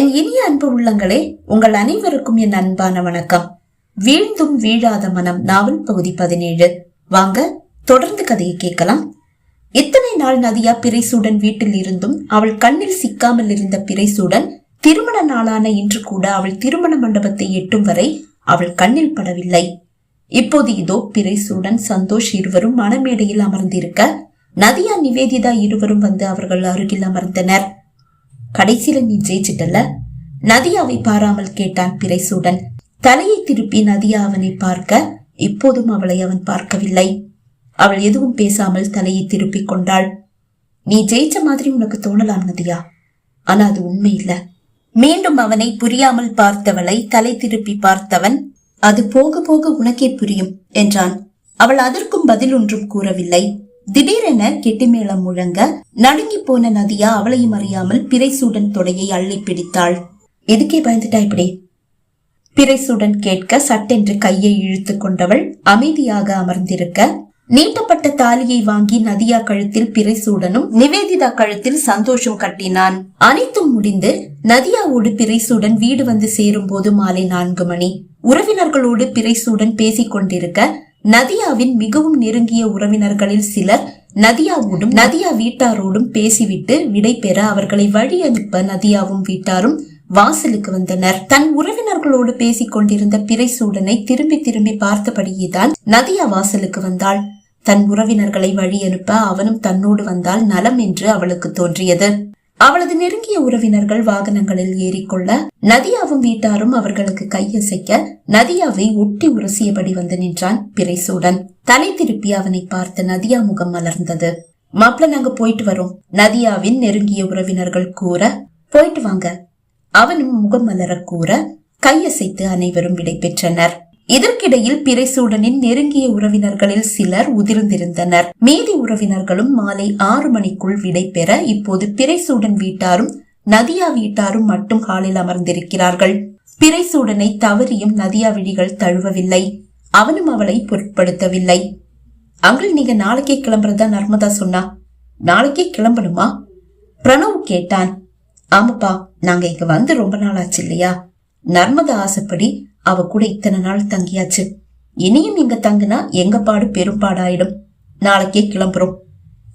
என் இனிய அன்பு உள்ளங்களே உங்கள் அனைவருக்கும் என் அன்பான வணக்கம். வீழ்ந்தும் வீழாத மனம் நாவல் பகுதி பதினேழு. வாங்க தொடர்ந்து கதையை கேட்கலாம். இத்தனை நாள் நதியா பிரைசூடன் வீட்டில் இருந்தும் அவள் கண்ணில் சிக்காமல் இருந்த பிரைசூடன் திருமண நாளான இன்று கூட அவள் திருமண மண்டபத்தை எட்டும் வரை அவள் கண்ணில் படவில்லை. இப்போது இதோ பிரைசூடன் சந்தோஷ் இருவரும் மணமேடையில் அமர்ந்திருக்க நதியா நிவேதிதா இருவரும் வந்து அவர்கள் அருகில் அமர்ந்தனர். கடைசியில நீ ஜெயிச்சிட்டல நதியாவை பாராமல் கேட்டான் பிரைசூடன் தலையை திருப்பி நதியா அவனை பார்க்க இப்போதும் அவளை அவன் பார்க்கவில்லை. அவள் எதுவும் பேசாமல் தலையை திருப்பிக் கொண்டாள். நீ ஜெயிச்ச மாதிரி உனக்கு தோணலாம் நதியா. ஆனா அது உண்மை இல்ல. மீண்டும் அவனை புரியாமல் பார்த்தவளை தலை திருப்பி பார்த்தவன் அது போக போக உனக்கே புரியும் என்றான். அவள் அதற்கும் பதில் ஒன்றும் கூறவில்லை. திடீரென கெட்டிமேளம் முழங்க நடுங்கி போன நதியா அவளையும் அறியாமல் பிறைசூடன் தொடையை அள்ளி பிடித்தாள். எதுக்கே பயந்துட்டா இப்படி? பிறைசூடன் கேட்க சட்டென்று கையை இழுத்து கொண்டவள் அமைதியாக அமர்ந்திருக்க நீட்டப்பட்ட தாலியை வாங்கி நதியா கழுத்தில் பிறைசூடனும் நிவேதிதா கழுத்தில் சந்தோஷம் கட்டினான். அனைத்தும் முடிந்து நதியாவோடு பிறைசூடன் வீடு வந்து சேரும் போது மாலை நான்கு மணி. உறவினர்களோடு பிறைசூடன் பேசிக் கொண்டிருக்க நதியாவின் மிகவும் நெருங்கிய உறவினர்களில் சிலர் நதியாவோடும் நதியா வீட்டாரோடும் பேசிவிட்டு விடை பெற அவர்களை வழி அனுப்ப நதியாவும் வீட்டாரும் வாசலுக்கு வந்தனர். தன் உறவினர்களோடு பேசிக் கொண்டிருந்த பிறைசூடனை திரும்பி திரும்பி பார்த்தபடியேதான் நதியா வாசலுக்கு வந்தாள். தன் உறவினர்களை வழி அனுப்ப அவனும் தன்னோடு வந்தால் நலம் என்று அவளுக்கு தோன்றியது. அவளது நெருங்கிய உறவினர்கள் வாகனங்களில் ஏறிக்கொள்ள நதியாவும் வீட்டாரும் அவர்களுக்கு கையசைக்க நதியாவை ஒட்டி உரசியபடி வந்து நின்றான் பிறைசூடன் தலை திருப்பி அவனை பார்த்து நதியா முகம் மலர்ந்தது. மாப்பிள்ள நாங்க போயிட்டு வரோம் நதியாவின் நெருங்கிய உறவினர்கள் கூற. போயிட்டு வாங்க அவனும் முகம் மலர கூற கையசைத்து அனைவரும் விடை பெற்றனர் இதற்கிடையில் பிறைசூடனின் நெருங்கிய உறவினர்களில் சிலர் உதிர்ந்திருந்தனர். மீதி உறவினர்களும் மாலை ஆறு மணிக்குள் விடை பெற இப்போது பிறைசூடன் வீட்டாரும் நதியா வீட்டாரும் மட்டும் காலில் அமர்ந்திருக்கிறார்கள். பிறைசூடனை தவறியும் நதியா விழிகள் தழுவவில்லை. அவனும் அவளை பொருட்படுத்தவில்லை. அங்கிள் நீங்க நாளைக்கே கிளம்புறதா? நர்மதா சொன்னா. நாளைக்கே கிளம்பணுமா? பிரணவ் கேட்டான். ஆமாப்பா நாங்க இங்க வந்து ரொம்ப நாளாச்சு இல்லையா? நர்மதா ஆசைப்படி அவ கூட இத்தனை நாள் தங்கியாச்சு. இனியும் இங்க தங்குனா எங்க பாடு பெரும்பாடாயிடும். நாளைக்கே கிளம்புறோம்.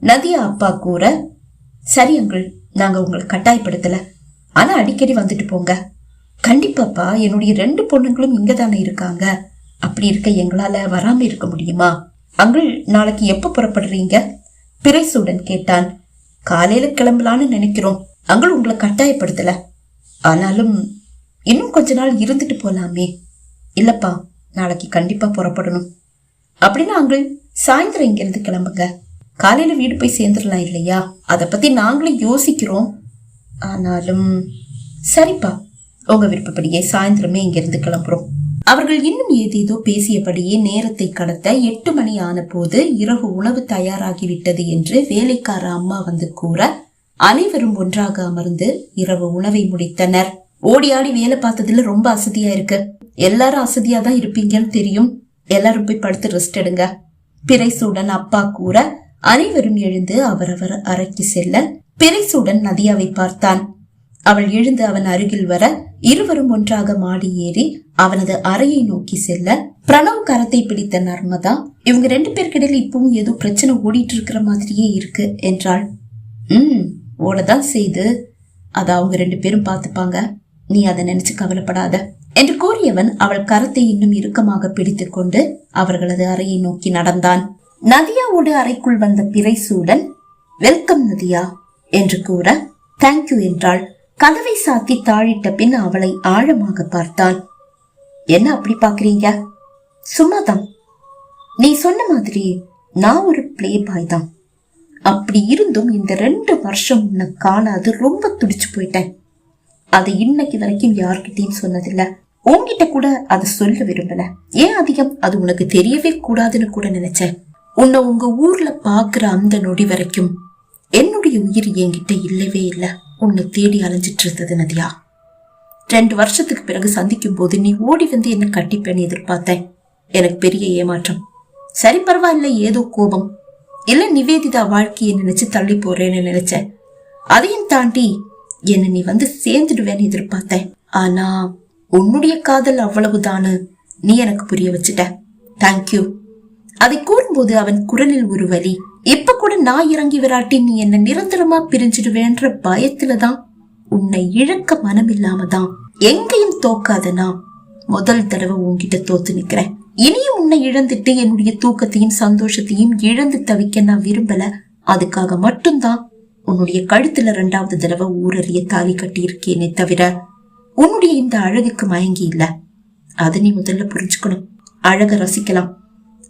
நதியா அப்பா கூற சரி அங்கிள் நாங்க உங்களை கட்டாயப்படுத்தல. ஆனா அடிக்கடி வந்துட்டு போங்க. கண்டிப்பாப்பா என்னுடைய ரெண்டு பொண்ணுங்களும் இங்க தானே இருக்காங்க. அப்படி இருக்க எங்களால வராம இருக்க முடியுமா? அங்கிள் நாளைக்கு எப்ப புறப்படுறீங்க? பிரைசுடன் கேட்டான். காலையில கிளம்பலான்னு நினைக்கிறோம். அங்கிள் உங்களை கட்டாயப்படுத்தல. ஆனாலும் இன்னும் கொஞ்ச நாள் இருந்துட்டு போலாமே. இல்லப்பா நாளைக்கு கண்டிப்பா புறப்படணும். அப்படின்னு அங்கிள் சாயந்தரம் இங்கிருந்து கிளம்புங்க. காலையில வீடு போய் சேர்ந்துடலாம் இல்லையா? அதை பத்தி நாங்களும் யோசிக்கிறோம். ஆனாலும் சரிப்பா. உங்க விருப்பப்படியே சாயந்தரமே இங்கிருந்து கிளம்புறோம். அவர்கள் இன்னும் ஏதேதோ பேசியபடியே நேரத்தை கடத்த எட்டு மணி ஆன போது இரவு உணவு தயாராகிவிட்டது என்று வேலைக்கார அம்மா வந்து கூற அனைவரும் ஒன்றாக அமர்ந்து இரவு உணவை முடித்தனர். ஓடி ஆடி வேலை பார்த்ததுல ரொம்ப அசதியா இருக்கு. எல்லாரும் அசதியா தான் இருப்பீங்கன்னு தெரியும். எல்லாரும் போய் படுத்து ரெஸ்ட் எடுங்க. பிறைசூடன் அப்பா கூற அனைவரும் எழுந்து அவரவர் அறைக்கு செல்ல பிறைசூடன் நதியாவை பார்த்தான். அவள் எழுந்து அவன் அருகில் வர இருவரும் ஒன்றாக மாடி ஏறி அவனது அறையை நோக்கி செல்ல பிரணவ் கரத்தை பிடித்த நர்மதா இவங்க ரெண்டு பேருக்கிடையில் இப்பவும் ஏதோ பிரச்சனை ஓடிட்டு இருக்கிற மாதிரியே இருக்கு என்றாள். ம் ஓடதான் செய்து. அதை அவங்க ரெண்டு பேரும் பார்த்துப்பாங்க. நீ அதை நினைச்சு கவலைப்படாத. என்று கூறியவன் அவள் கரத்தை இன்னும் இறுக்கமாக பிடித்துக் கொண்டு அவர்களது அறையை நோக்கி நடந்தான். நதியாவோடு அறைக்குள் வந்த பிறை சூழன் வெல்கம் நதியா என்று கூற தேங்க்யூ என்றாள். கதவை சாத்தி தாழிட்ட பின் அவளை ஆழமாக பார்த்தான். என்ன அப்படி பாக்குறீங்க சும்மாதான். நீ சொன்ன மாதிரி நான் ஒரு பிளே பாய் தான். அப்படி இருந்தும் இந்த ரெண்டு வருஷம் உன்னை காணாது ரொம்ப துடிச்சு போயிட்டேன். அதை இன்னைக்கு வரைக்கும் யார்கிட்டயும் சொன்னதில்லை. உன்கிட்ட கூட அதை சொல்ல விரும்பல. ஏன் அதிகம்? அது உனக்கு தெரியவே கூடாதுன்னு கூட நினைச்சேன். உன்னை உங்க ஊர்ல பாக்குற அந்த நொடி வரைக்கும் என்னுடைய உயிர் என்கிட்ட இல்லவே இல்லை. உன்னை தேடி அலைஞ்சிட்டு இருந்தது நதியா. ரெண்டு வருஷத்துக்கு பிறகு சந்திக்கும் போது நீ ஓடி வந்து என்ன கட்டிப்பேன்னு எதிர்பார்த்தேன். எனக்கு பெரிய ஏமாற்றம். சரி பரவாயில்ல ஏதோ கோபம். இல்ல நிவேதிதா வாழ்க்கையை நினைச்சு தள்ளி போறேன்னு நினைச்சேன். அதையும் தாண்டி என்ன நீ வந்து சேர்ந்துடுவேன்னு எதிர்பார்த்தேன். ஆனா உன்னுடைய காதல் அவ்வளவுதானு நீ எனக்கு புரிய வச்சுட்ட. தேங்க்யூ அதை கூறும்போது அவன் குரலில் ஒரு வலி. இப்ப கூட நான் இறங்கி விராட்டி நீ என்ன நிரந்தரமா பிரிஞ்சிடுவேன்ற பயத்துலதான் உன்னை இழக்க மனம் இல்லாம தான் எங்கேயும் தோக்காதனா முதல் தடவை உன்கிட்ட தோத்து நிக்கிறேன். இனியும் உன்னை இழந்துட்டு என்னுடைய தூக்கத்தையும் சந்தோஷத்தையும் இழந்து தவிக்க நான் விரும்பல. அதுக்காக மட்டும்தான் உன்னுடைய கழுத்துல ரெண்டாவது தடவை ஊரறிய தாலி கட்டியிருக்கேனே தவிர உன்னுடைய இந்த அழகுக்கு மயங்கி இல்ல. அதை நீ முதல்ல புரிஞ்சுக்கணும். அழக ரசிக்கலாம்.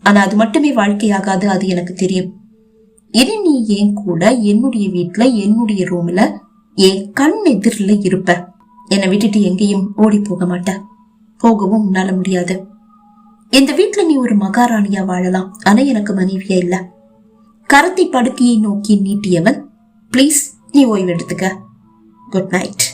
ஆனா அது மட்டுமே வாழ்க்கையாகாது அது எனக்கு தெரியும். இனி நீ என் கூட என்னுடைய வீட்டுல என்னுடைய ரூம்ல என் கண் எதிரில இருப்ப. என்னை விட்டுட்டு எங்கேயும் ஓடி போக மாட்ட. போகவும் உன்னால முடியாது. இந்த வீட்டுல நீ ஒரு மகாராணியா வாழலாம். ஆனா எனக்கு மனைவியா இல்ல. கரத்தை படுக்கையை நோக்கி நீட்டியவன் ப்ளீஸ் நீ ஓய்வு எடுத்துக்க. குட் நைட்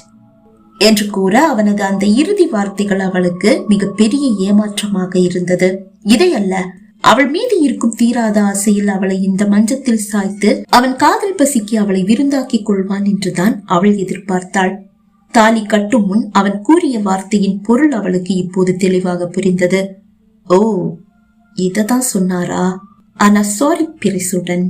என்று கூற அவனது அந்த இறுதி வார்த்தைகள் அவளுக்கு மிகப்பெரிய ஏமாற்றமாக இருந்தது. இதையல்ல அவள் மீது இருக்கும் தீராத ஆசையில் அவளை இந்த மஞ்சத்தில் சாய்த்து அவன் காதல் பசிக்கு அவளை விருந்தாக்கிக் கொள்வான் என்றுதான் அவள் எதிர்பார்த்தாள். தாலி கட்டும் முன் அவன் கூறிய வார்த்தையின் பொருள் அவளுக்கு இப்போது தெளிவாக புரிந்தது. ஓ இததான் சொன்னாரா? ஆனா சாரி பிரிசுடன்.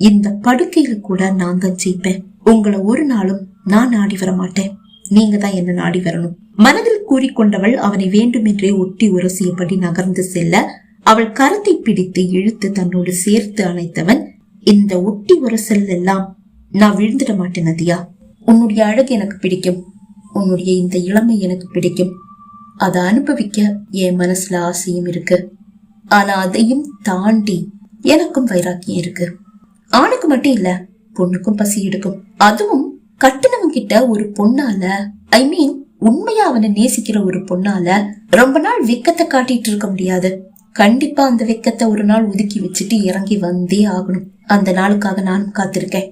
இந்த படுக்கையில கூட நான் தான் ஜெயிப்பேன். உங்களை ஒரு நாளும் நான் நாடி வர மாட்டேன். நீங்க தான் என்ன நாடி வரணும். மனதில் கூறிக்கொண்டவள் அவனை வேண்டுமென்றே ஒட்டி உரசியபடி நகர்ந்து செல்ல அவள் கரத்தை பிடித்து இழுத்து தன்னோடு சேர்த்து அணைத்தவன் இந்த ஒட்டி உரசல் எல்லாம் நான் விழுந்துட மாட்டேன் நதியா. உன்னுடைய அழகு எனக்கு பிடிக்கும். உன்னுடைய இந்த இளமை எனக்கு பிடிக்கும். அதை அனுபவிக்க என் மனசுல ஆசையும் இருக்கு. ஆனா அதையும் தாண்டி எனக்கும் வைராக்கியம் இருக்கு. ஆணுக்கு மட்டும் இல்ல பொண்ணுக்கும் பசி எடுக்கும். அதுவும் கட்டுனவன் கிட்ட ஒரு பொண்ணால ஐ மீன் உண்மையா அவனை நேசிக்கிற ஒரு பொண்ணால ரொம்ப நாள் வெக்கத்தை காட்டிட்டு இருக்க முடியாது. கண்டிப்பா அந்த வெக்கத்தை ஒரு நாள் ஒதுக்கி வச்சுட்டு இறங்கி வந்தே ஆகணும். அந்த நாளுக்காக நானும் காத்திருக்கேன்.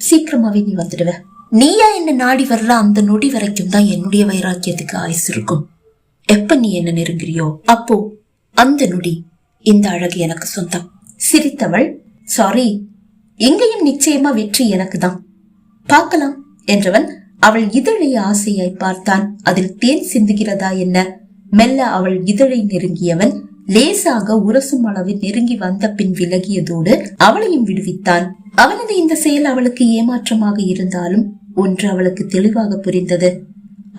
சீக்கிரமாவே நீ வந்துடுவ. நீயா என்ன நாடி வர்ற அந்த நொடி வரைக்கும் தான் என்னுடைய வைராக்கியத்துக்கு ஆயுசு இருக்கும். எப்ப நீ என்ன நெருங்குறியோ அப்போ அந்த நொடி இந்த அழகு எனக்கு சொந்தம். சிரித்தவள் சாரி எங்கேயும் நிச்சயமா வெற்றி எனக்கு தான் பார்க்கலாம் என்றவன் அவள் இதழை ஆசையாய் பார்த்தான். அதில் தேன் சிந்துகிறதா என்ன? மெல்ல அவள் இதழை நெருங்கியவன் லேசாக உரசும் அளவில் நெருங்கி வந்த பின் விலகியதோடு அவளையும் விடுவித்தான். அவனது இந்த செயல் அவளுக்கு ஏமாற்றமாக இருந்தாலும் ஒன்று அவளுக்கு தெளிவாக புரிந்தது.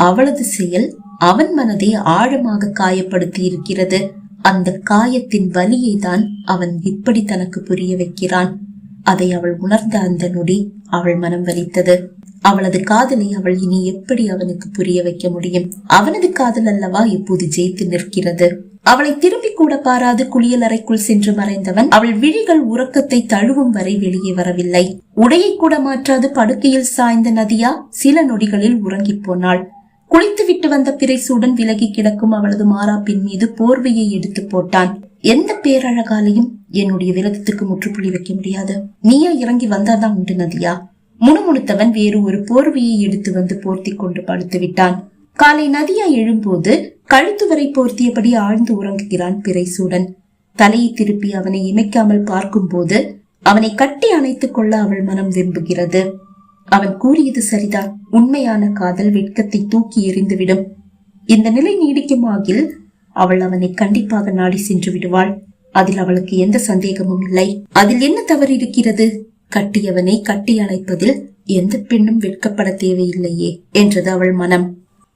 அவளது செயல் அவன் மனதை ஆழமாக காயப்படுத்தி இருக்கிறது. அந்த காயத்தின் வலியை தான் அவன் இப்படி தனக்கு புரிய வைக்கிறான். அதை அவள் உணர்ந்த அந்த நொடி அவள் மனம் வலித்தது. அவளது காதலை அவள் இனி எப்படி அவனுக்கு புரிய வைக்க முடியும்? அவனது காதல் அல்லவா இப்போது ஜெயித்து நிற்கிறது? அவளை திரும்பி கூட பாராது குளியல் அறைக்குள் சென்று மறைந்தவன் அவள் விழிகள் உறக்கத்தை தழுவும் வரை வெளியே வரவில்லை. உடையை கூட மாற்றாது படுக்கையில் சாய்ந்த நதியா சில நொடிகளில் உறங்கி போனாள். குளித்து விட்டு வந்த பிறைசூடன் விலகி கிடக்கும் அவளது மாறாப்பின் மீது போர்வையை எடுத்து போட்டான். எந்த பேரழகாலையும் என்னுடைய விரதத்துக்கு முற்றுப்புள்ளி வைக்க முடியாது. நீயா இறங்கி வந்தாதான் உண்டு நதியா? முணுமுணுத்தவன் வேறு ஒரு போர்வையை எடுத்து வந்து போர்த்தி கொண்டு படுத்து விட்டான். காலை நதியா எழும்போது கழுத்து வரை போர்த்தியபடி ஆழ்ந்து உறங்குகிறான் பிறைசூடன். தலையை திருப்பி அவனை இமைக்காமல் பார்க்கும் போது அவனை கட்டி அணைத்துக் கொள்ள அவள் மனம் விரும்புகிறது. அவன் கூறியது சரிதான். உண்மையான காதல் வெட்கத்தை தூக்கி எறிந்துவிடும். இந்த நிலை நீடிக்குமாகில் அவள் அவனை கண்டிப்பாக நாடி சென்று விடுவாள். அதில் அவளுக்கு எந்த சந்தேகமும் இல்லை. அதில் என்ன தவறு இருக்கிறது? கட்டியவனை கட்டி அணைப்பதில் எந்த பெண்ணும் வெட்கப்பட தேவையில்லையே என்றது அவள் மனம்.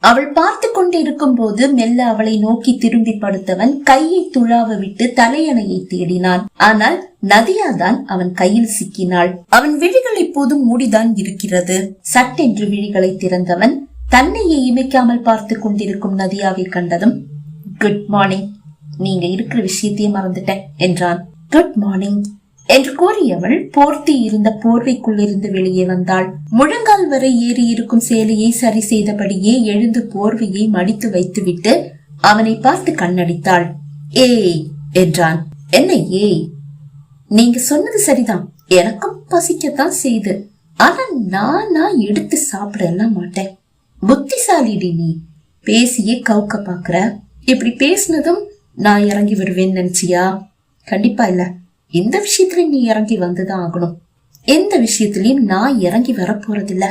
அவள் பார்த்து கொண்டிருக்கும் போது மெல்ல அவளை நோக்கி திரும்பி படுத்தவன் கையை துழாவ விட்டு தலையணையை தேடினான். ஆனால் நதியாதான் அவன் கையில் சிக்கினாள். அவன் விழிகள் இப்போதும் மூடிதான் இருக்கிறது. சட்டென்று விழிகளை திறந்தவன் தன்னையே இமைக்காமல் பார்த்து கொண்டிருக்கும் நதியாவை கண்டதும் குட் மார்னிங் நீங்க இருக்கிற விஷயத்தையே மறந்துட்டேன் என்றான். குட் மார்னிங் என்று கூறியவள் போர்த்தி இருந்த போர்வைக்குள்ளிருந்து வெளியே வந்தாள். முழங்கால் வரை ஏறி இருக்கும் சேலையை சரி செய்தபடியே எழுந்து போர்வையை மடித்து வைத்துவிட்டு அவனை பார்த்து கண்ணடித்தாள். ஏய் என்றான். என்ன ஏய் நீங்க சொன்னது சரிதான். எனக்கும் பசிக்கத்தான் செய்து. ஆனா நானா எடுத்து சாப்பிட எல்லாம் மாட்டேன். புத்திசாலிடி நீ. பேசியே கவுக்க பாக்குற இப்படி பேசினதும் நான் இறங்கி வருவேன் நினைச்சியா கண்டிப்பா இல்ல. இந்த விஷயத்துல நீ இறங்கி வந்துதான் ஆகணும். எந்த விஷயத்திலயும் நான் இறங்கி வரப்போறதில்ல.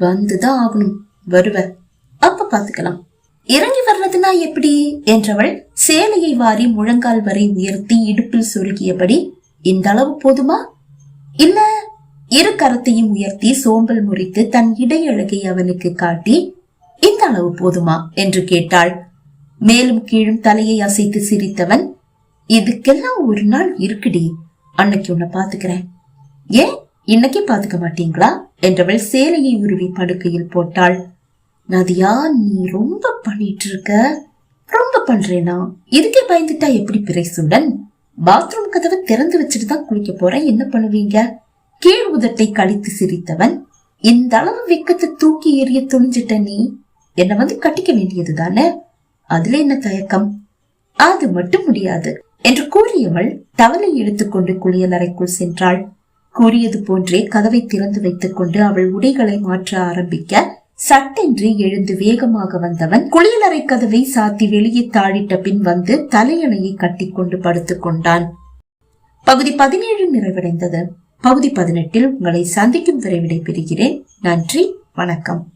வந்துதான் ஆகணும். வருவ. அப்ப பாத்துக்கலாம். இறங்கி வர்றதுனா எப்படி? என்றவள் சேலையை வாரி முழங்கால் வரை உயர்த்தி இடுப்பில் சுருக்கியபடி இந்த அளவு போதுமா? இல்ல. இரு கரத்தையும் உயர்த்தி சோம்பல் முறித்து தன் இடையழகை அவனுக்கு காட்டி இந்த அளவு போதுமா? என்று கேட்டாள். மேலும் கீழும் தலையை அசைத்து சிரித்தவன் இதுக்கெல்லாம் ஒரு நாள் இருக்குடி அன்னைக்கு உன்னை பாத்துக்கிறேன் ஏன்? இன்னைக்கே பாத்துக்க மாட்டீங்களா? என்றவள் சேலையை உருவி படுக்கையில் போட்டாள். நதியா நீ ரொம்ப பண்ணிட்டு இருக்க ரொம்ப பண்றேனா? இதுக்கே பயந்துட்டா எப்படி பிரைசுடன் பாத்ரூம் கதவை திறந்து வச்சுட்டு தான் குளிக்க போறேன் என்ன பண்ணுவீங்க? கீழ் உதட்டை கழித்து சிரித்தவன் இந்த அளவு வெக்கத்தை தூக்கி எறிய துணிஞ்சிட்ட நீ? என்ன வந்து கட்டிக்க வேண்டியது தானே அதுல என்ன தயக்கம்? அது மட்டும் முடியாது. என்று கூறியவள் தவளை எடுத்துக்கொண்டு குளியலறைக்குள் சென்றாள். கூறியது போன்றே கதவை திறந்து வைத்துக் கொண்டு அவள் உடைகளை மாற்ற ஆரம்பிக்க சட்டென்று எழுந்து வேகமாக வந்தவன் குளியலறை கதவை சாத்தி வெளியே தாழிட்ட பின் வந்து தலையணையை கட்டிக்கொண்டு படுத்துக் கொண்டான். பகுதி பதினேழு நிறைவடைந்தது. பகுதி பதினெட்டில் உங்களை சந்திக்கும் வரை விடைபெறுகிறேன். நன்றி. வணக்கம்.